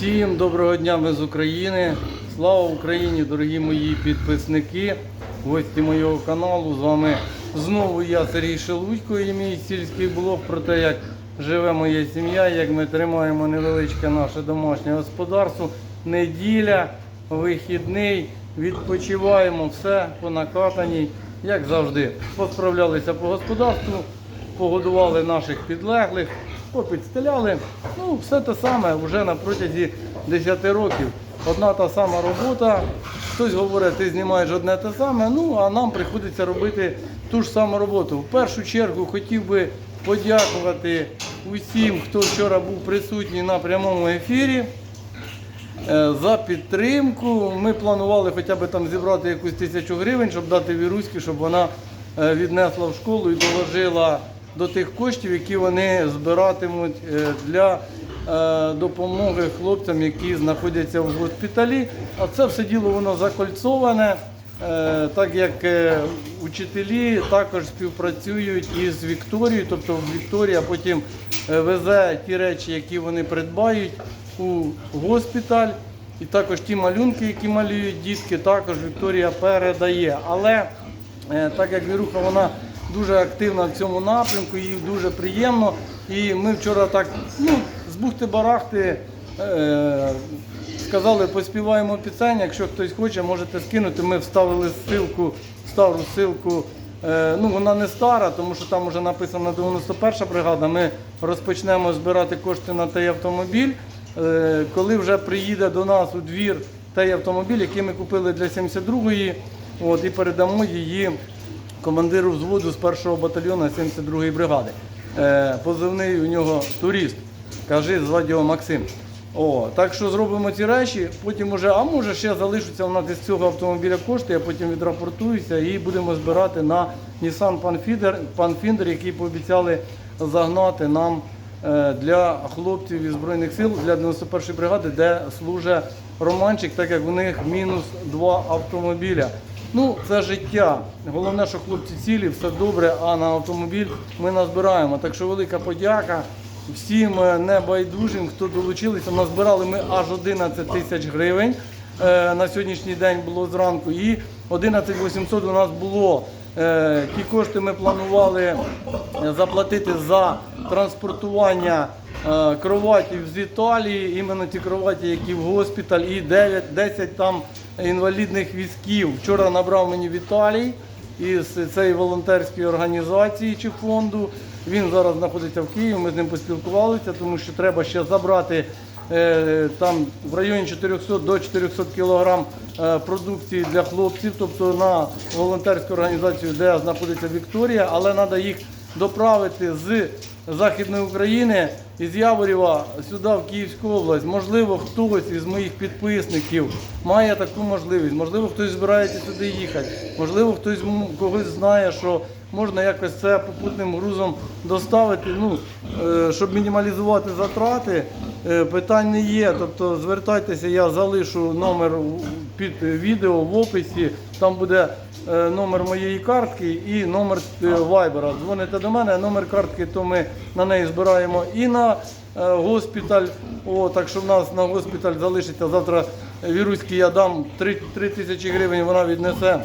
Всім доброго дня ми з України. Слава Україні, дорогі мої підписники, гості моєго каналу. З вами знову я, Сергій Шелудько, і мій сільський блог про те, як живе моя сім'я, як ми тримаємо невеличке наше домашнє господарство. Неділя, вихідний, відпочиваємо, все по накатаній, як завжди. Посправлялися по господарству, погодували наших підлеглих, попідстеляли. Ну, все те саме вже на протязі 10 років. Одна та сама робота. Хтось говорить, ти знімаєш одне те саме, ну а нам приходиться робити ту ж саму роботу. В першу чергу хотів би подякувати усім, хто вчора був присутній на прямому ефірі. Е, За підтримку ми планували хоча б там зібрати якусь тисячу гривень, щоб дати Віруськи, щоб вона е, віднесла в школу і доложила до тих коштів, які вони збиратимуть е, для е, допомоги хлопцям, які знаходяться в госпіталі. А це все діло воно закольцоване. Е, Так як учителі також співпрацюють із Вікторією, тобто Вікторія потім везе ті речі, які вони придбають у госпіталь. І також ті малюнки, які малюють дітки, також Вікторія передає. Але так як Віруха вона дуже активна в цьому напрямку, їй дуже приємно. І ми вчора так ну, з бухти-барахти е, сказали, поспіваємо пісень. Якщо хтось хоче, можете скинути. Ми вставили ссылку, стару ссылку. Е, ну, вона не стара, тому що там вже написано 91 бригада. Ми розпочнемо збирати кошти на той автомобіль. Е, коли вже приїде до нас у двір той автомобіль, який ми купили для 72-ї, от, і передамо її командиру взводу з 1-го батальйону 72-ї бригади. Е, позивний у нього турист. Кажи, звати його Максим. О, так що зробимо ці речі, потім уже, а може ще залишаться у нас із цього автомобіля кошти, я потім відрапортуюся і будемо збирати на Nissan Pathfinder, Pathfinder, який пообіцяли загнати нам е, для хлопців із Збройних сил, для 91-ї бригади, де служить Романчик, так як у них мінус два автомобіля. Ну, це життя. Головне, що хлопці цілі, все добре, а на автомобіль ми назбираємо. Так що велика подяка всім е, небайдужим, хто долучилися. Назбирали ми аж 11 тисяч гривень. е, На сьогоднішній день було зранку. І 11 800 у нас було. Е, Ті кошти ми планували заплатити за транспортування кроватів з Італії, іменно ті кроваті, які в госпіталь, і 9, 10 там інвалідних візків. Вчора набрав мені Віталій із цієї волонтерської організації чи фонду. Він зараз знаходиться в Києві. Ми з ним поспілкувалися, тому що треба ще забрати е, там в районі 400 до 400 кілограм е, продукції для хлопців, тобто на волонтерську організацію, де знаходиться Вікторія, але треба їх доправити з Західної України із Яворєва сюди, в Київську область. Можливо, хтось із моїх підписників має таку можливість. Можливо, хтось збирається сюди їхати. Можливо, хтось когось знає, що можна якось це попутним грузом доставити. Ну, е, щоб мінімалізувати затрати, е, питань не є. Тобто звертайтеся, я залишу номер під відео в описі. Там буде номер моєї картки і номер е, вайбера. Дзвоните до мене, номер картки, то ми на неї збираємо і на е, госпіталь. О, так що в нас на госпіталь залишиться завтра Віруський я дам 3, 3 тисячі гривень, вона віднесе.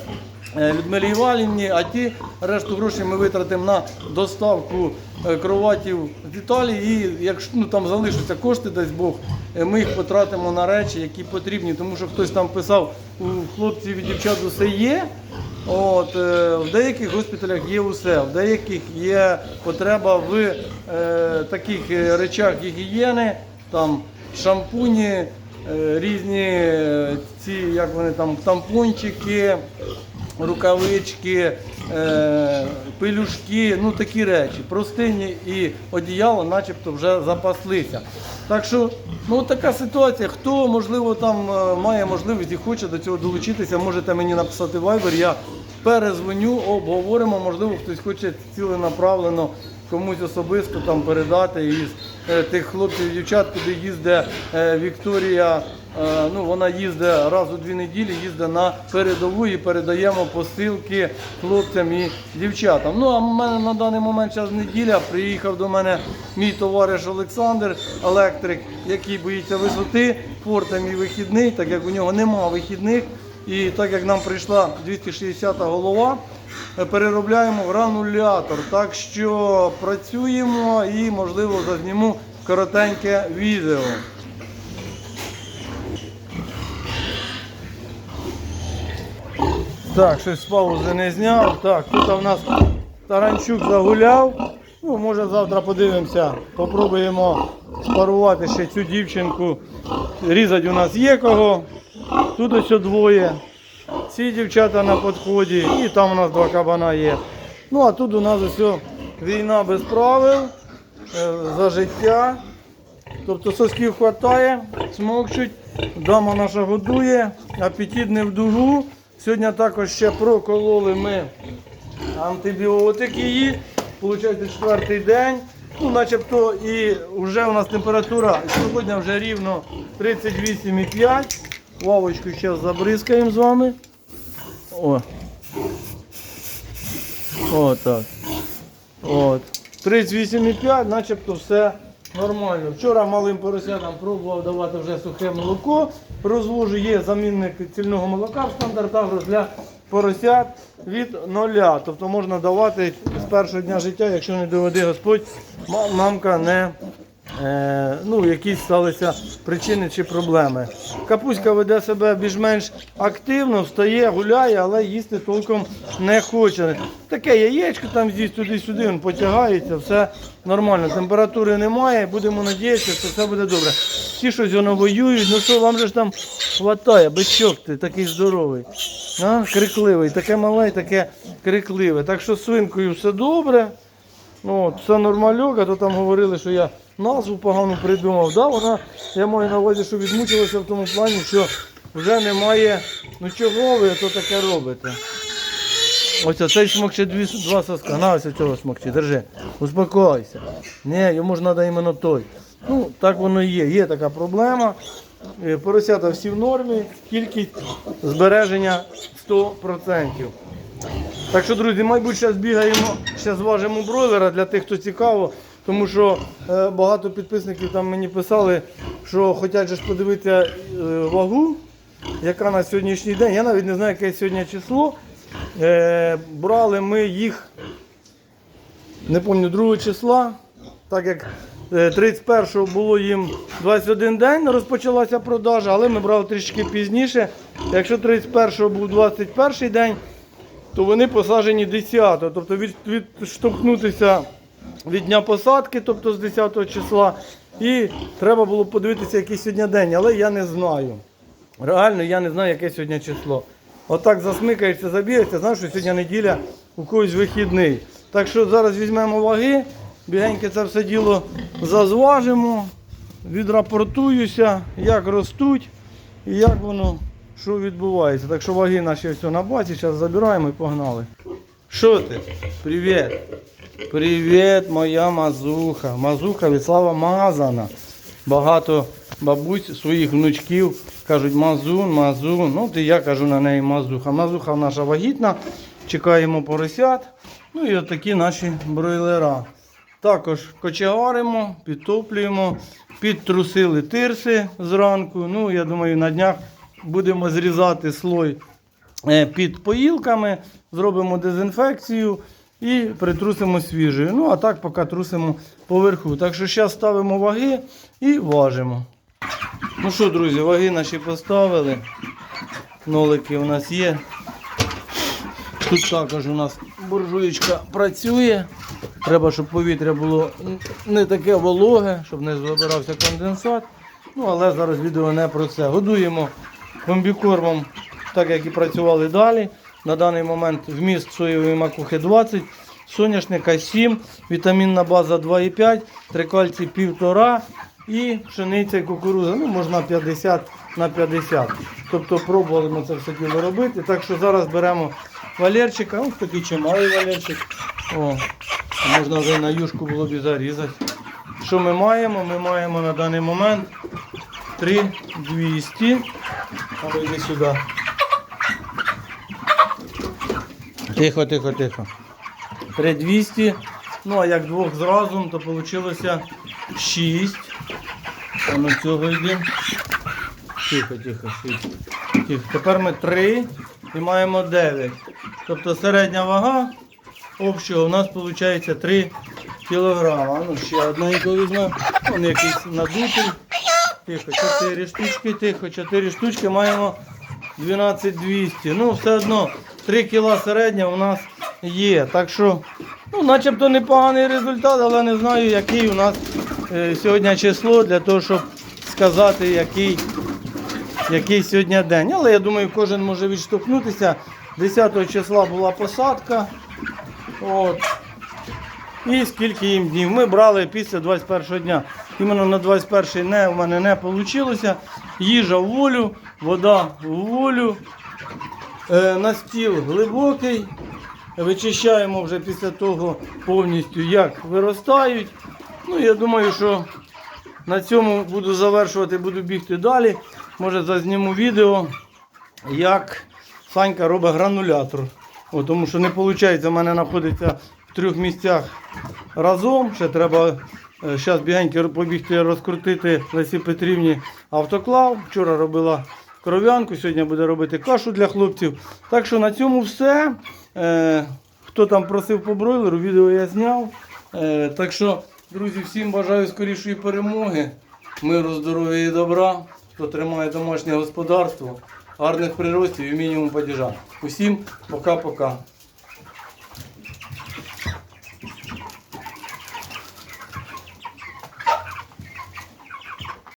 е, Людмилі Івалівні, а ті решту грошей ми витратимо на доставку е, кроватів з Італії. І якщо ну, там залишаться кошти, дасть Бог, е, ми їх потратимо на речі, які потрібні. Тому що хтось там писав, у хлопців і дівчат усе є. От, е, в деяких госпіталях є усе, в деяких є потреба в е, таких е, речах гігієни, там шампуні, е, різні е, ці, як вони там, тампончики, рукавички, е, пилюшки, ну такі речі. Простині і одіяло начебто вже запаслися. Так що, ну така ситуація. Хто, можливо, там е, має можливість і хоче до цього долучитися, можете мені написати вайбер, я перезвоню, обговоримо, можливо, хтось хоче ціленаправлено комусь особисто там передати із е, тих хлопців і дівчат, куди їздить е, Вікторія. Е, ну, вона їздить раз у дві неділі, їздить на передову і передаємо посилки хлопцям і дівчатам. Ну а в мене на даний момент час неділя. Приїхав до мене мій товариш Олександр, електрик, який боїться висоти. Порта мій вихідний, так як у нього нема вихідних. І так як нам прийшла 260 голова, е, переробляємо гранулятор. Так що працюємо і, можливо, зазніму коротеньке відео. Так, щось з паузи не зняв. Так, тут у нас Таранчук загуляв. Ну, може завтра подивимося, попробуємо спарувати ще цю дівчинку. Різати у нас є кого. Тут ось двоє. Ці дівчата на підході. І там у нас два кабана є. Ну а тут у нас ось війна без правил, е, за життя. Тобто сосків хватає, смокчуть, дама наша годує, апетит не в дугу. Сьогодні також ще прокололи ми антибіотики її. Получається четвертий день. Ну, начебто і вже у нас температура сьогодні вже рівно 38,5. Лавочку зараз забризкаємо з вами. О. О, так. От. 38,5, начебто все нормально. Вчора малим поросятам пробував давати вже сухе молоко. Розвожу є замінник цільного молока в стандарт агро для поросят від нуля. Тобто можна давати з першого дня життя, якщо не доведе Господь, мамка не. Е, ну, якісь сталися причини чи проблеми. Капуська веде себе більш-менш активно, встає, гуляє, але їсти толком не хоче. Таке яєчко там з'їсть туди-сюди, він потягається, все нормально. Температури немає, будемо надіятися, що все буде добре. Всі щось воно воюють, ну що вам же ж там хватає, бичок ти такий здоровий. А? Крикливий, таке мале, таке крикливе. Так що з свинкою все добре. Ну, от, все нормальок, а то там говорили, що я назву погану придумав. Да, вона, я маю на увазі, що відмучилася в тому плані, що вже немає, ну чого ви то таке робите. Ось цей смокче дві, два соска. На ось цього смокче, держи. Успокойся. Ні, йому ж треба іменно той. Ну, так воно і є. Є така проблема. Е, Поросята всі в нормі, кількість збереження 100%. Так що, друзі, мабуть, зараз бігаємо, зараз зважимо бройлера для тих, хто цікаво. Тому що е, багато підписників там мені писали, що хочуть ж подивитися е, вагу, яка на сьогоднішній день. Я навіть не знаю, яке сьогодні число. Е, брали ми їх, не пам'ятаю, 2 числа, так як е, 31-го було їм 21 день, розпочалася продажа, але ми брали трішки пізніше. Якщо 31-го був 21 день, то вони посаджені 10-го. тобто від, відштовхнутися від дня посадки, тобто з 10 числа. І треба було подивитися, який сьогодні день, але я не знаю. Реально я не знаю, яке сьогодні число. Отак засмикаєшся, забігаєшся, знаєш, що сьогодні неділя у когось вихідний. Так що зараз візьмемо ваги, бігеньке це все діло зазважимо, відрапортуюся, як ростуть і як воно що відбувається. Так що ваги наші все на базі, зараз забираємо і погнали. Що ти? Привіт. Привіт, моя мазуха. Мазуха від слава мазана. Багато бабусь своїх внучків кажуть мазун, мазун. Ну, ти я кажу на неї мазуха. Мазуха наша вагітна. Чекаємо поросят. Ну і от такі наші бройлера. Також кочегаримо, підтоплюємо, підтрусили тирси зранку. Ну, я думаю, на днях будемо зрізати слой е, під поїлками, зробимо дезінфекцію і притрусимо свіжою. Ну, а так поки трусимо поверху. Так що зараз ставимо ваги і важимо. Ну що, друзі, ваги наші поставили. Нолики у нас є. Тут також у нас буржуєчка працює. Треба, щоб повітря було не таке вологе, щоб не забирався конденсат. Ну, але зараз відео не про це. Годуємо комбікормом, так як і працювали далі. На даний момент вміст соєвої макухи 20, соняшника 7, вітамінна база 2,5, трикальцій 1,5 і пшениця і кукуруза. Ну, можна 50 на 50. Тобто пробували ми це все діло робити. Так що зараз беремо валерчика. Ось такий чималий валерчик. О, Можна вже на юшку було б і зарізати. Що ми маємо? Ми маємо на даний момент 3200. А ну йди сюди. Тихо, тихо, тихо. 3200. Ну, а як двох зразу, то вийшло 6. А ну цього йде. Тихо, тихо, тихо. тихо. Тепер ми 3 і маємо 9. Тобто середня вага общого у нас виходить 3 кілограма. Ну, ще одненько візьмемо. Вон якийсь надутий. Тихо, 4 штучки, тихо, 4 штучки маємо 12200. Ну, все одно 3 кіла середня у нас є. Так що, ну, начебто непоганий результат, але не знаю, який у нас е, сьогодні число для того, щоб сказати, який, який сьогодні день. Але я думаю, кожен може відштовхнутися. 10 числа була посадка. От. І скільки їм днів. Ми брали після 21 дня. Іменно на 21 не, у мене не вийшло. Їжа в волю, вода в волю. Е, на стіл глибокий. Вичищаємо вже після того повністю, як виростають. Ну, я думаю, що на цьому буду завершувати, буду бігти далі. Може зазніму відео, як Санька робить гранулятор. О, тому що не виходить, в мене знаходиться в трьох місцях разом. Ще треба зараз бігенько побігти розкрутити Лесі Петрівні автоклав. Вчора робила кров'янку, сьогодні буде робити кашу для хлопців. Так що на цьому все. Е, хто там просив по бройлеру, відео я зняв. Е, так що, друзі, всім бажаю скорішої перемоги, миру, здоров'я і добра. Хто тримає домашнє господарство, гарних приростів і мінімум падіжа. Усім пока-пока.